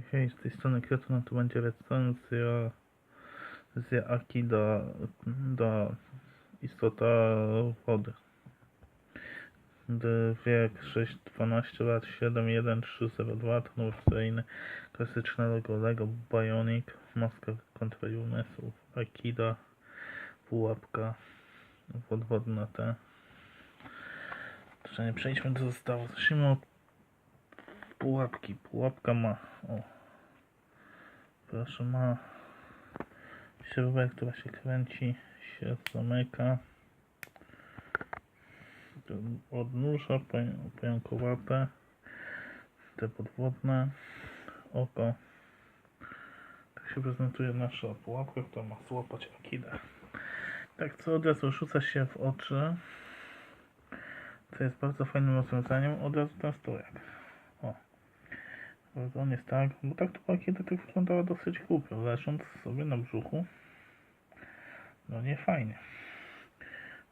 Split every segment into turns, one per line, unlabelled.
Hej, z tej strony Kwiatuna tu będzie recenzja z Aki do, do istota wody. D- Wiek 6-12 lat 71302 to numer seryjny klasyczne logo Lego Bionic maska kontroli umysłów Akida pułapka podwodna te przejdźmy do zestawu zacznijmy od pułapki. Pułapka ma o. Proszę ma śrubę, która się kręci się zamyka. Odnóża pająkowate te podwodne oko. Tak się prezentuje nasza pułapka, która ma złapać akidę. Tak co od razu rzuca się w oczy. Co jest bardzo fajnym rozwiązaniem. Od razu ten stojak on jest tak, bo tak to akieda tak wyglądała dosyć głupio leżąc sobie na brzuchu. No nie fajnie.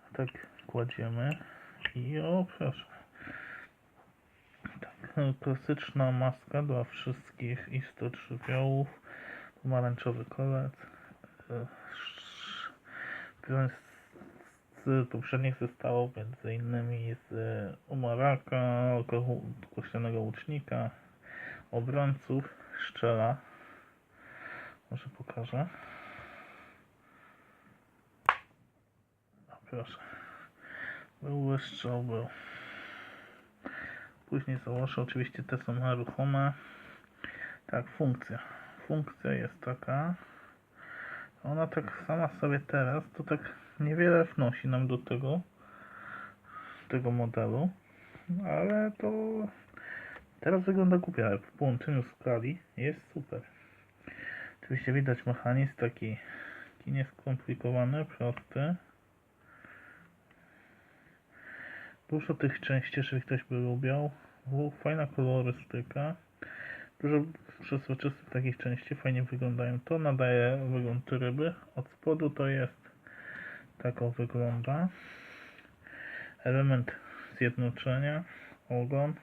A tak kładziemy i o proszę. Tak, klasyczna maska dla wszystkich istot żywiołów pomarańczowy kolec. E, sz- wziąłem z, poprzednich zestawów między innymi z umaraka, ko- kościanego łucznika obrońców, szczela może pokażę. O proszę. Był wystrzał, był. Później założę, oczywiście te są nieruchome. Tak, funkcja. Funkcja jest taka. Ona tak sama sobie teraz to tak niewiele wnosi nam do tego tego modelu ale to teraz wygląda głupio, ale w połączeniu z skali jest super. Oczywiście widać mechanizm taki, taki nieskomplikowany, prosty. Dużo tych części, jeżeli ktoś by lubiał. Fajna kolorystyka. Dużo przezroczystych takich części fajnie wyglądają. To nadaje wygląd ryby. Od spodu to jest tak o wygląda. Element zjednoczenia ogon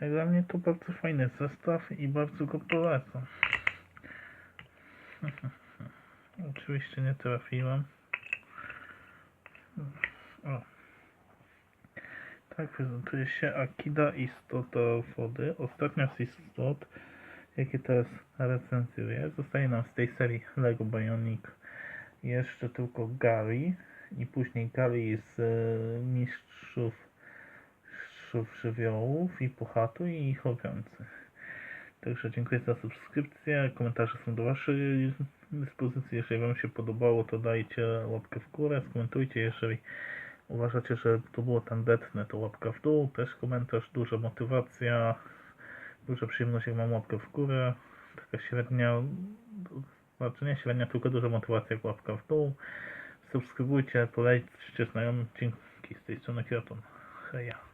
dla mnie to bardzo fajny zestaw i bardzo go polecam. Oczywiście nie trafiłem. O. Tak prezentuje się Akida Istota Wody. Ostatnia z istot, jakie teraz recenzuję, zostaje nam z tej serii Lego Bionic jeszcze tylko Gary i później Gary z mistrzów Żywiołów i Puchatu i obrońcy. Także dziękuję za subskrypcję, komentarze są do Waszej dyspozycji. Jeżeli Wam się podobało, to dajcie łapkę w górę, skomentujcie. Jeżeli uważacie, że to było tandetne, to łapka w dół, też komentarz, duża motywacja, duża przyjemność, jak mam łapkę w górę, taka średnia, znaczy nie średnia, tylko duża motywacja, jak łapka w dół. Subskrybujcie, polećcie znajomym, dzięki z tej strony Kioton. Heja.